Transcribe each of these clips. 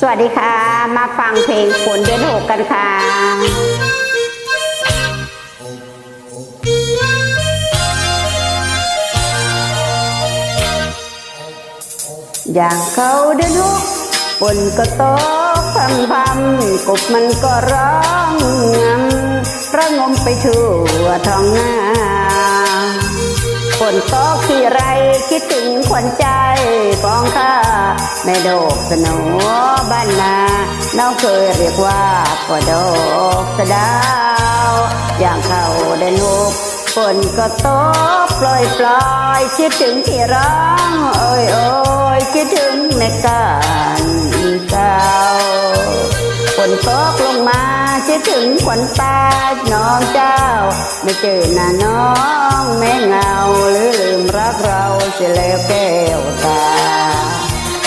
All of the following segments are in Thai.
สวัสดีค่ะ มาฟังเพลงฝนเดือนหกกันค่ะอย่างเขาเดือนหกฝนก็ตกพรำพรำกบมันก็ร้องงำระงมไปทั่วท้องนา ฝนตกที่ไรคิดถึงขวัญใจกองข้าแม่ดอกสโนบ้านนาน้องเคยเรียกว่าปอดอกสะดาว อย่างเขาเดินหกฝนก็ตกปล่อยปล่อยคิดถึงที่ร้องโอ้ยโอ้ยคิดถึงแม่การเก่าฝนตกลงมาคิดถึงขวัญตาน้องเจ้า ไม่เจอหน้าน้อง สียแล้วแก้วตา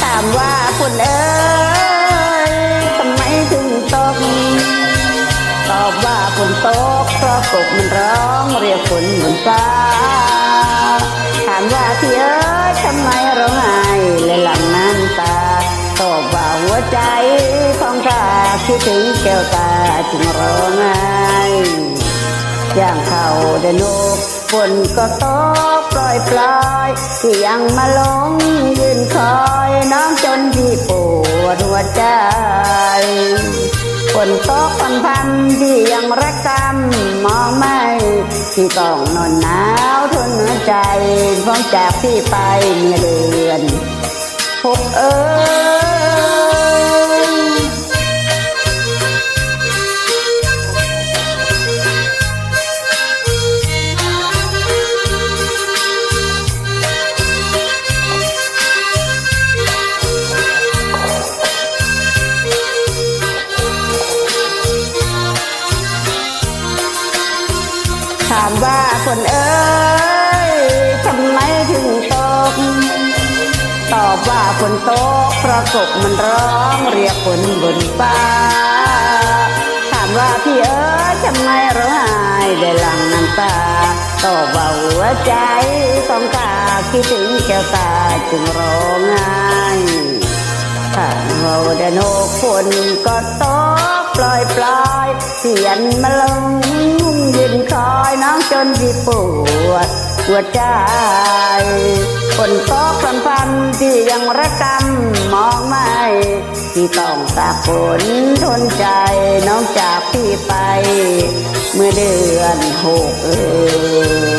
ถามว่าคุณเอ้ยทำไมถึงตก ตอบว่าฝนตกเพราะกบมันร้องเรียกฝนบนฟ้า ถามว่าพี่เอ้ยทำไมร้องไห้และหลังน้ำตา ตอบว่าหัวใจของข้าคิดถึงแก้วตาจึงร้องไห้อย่างเขาเดนกฝนก็ตก ปล่อยปล่อยที่ยังมาหลงยืนคอยน้องจนพี่ปวดหัวใจฝนตกฝนพันที่ยังรักจำมองไม่ที่ต้องนอนหนาวทนหัวใจพ้องจากพี่ไปเมื่อเดือนพบเออามว่าคนเอ้ยทำไมถึงตก ตอบว่าฝนตกเพราะกบมันร้องเรียกฝนบนฟ้า ถามว่าพี่เอ้ยทำไมร้องไห้ได้หลังน้ำตาตอบว่าหัวใจของข้าคิดถึงแก้วตาจึงร้องไห้ถ้าเราเดินกฝนก็ตกปล่อยปล่อยเสียนมาลง หัวใจคนตกพันฟันที่ยังระกำมองไม่ที่ต้องตาฝนทนใจน้องจากพี่ไป เมื่อเดือนหกเออ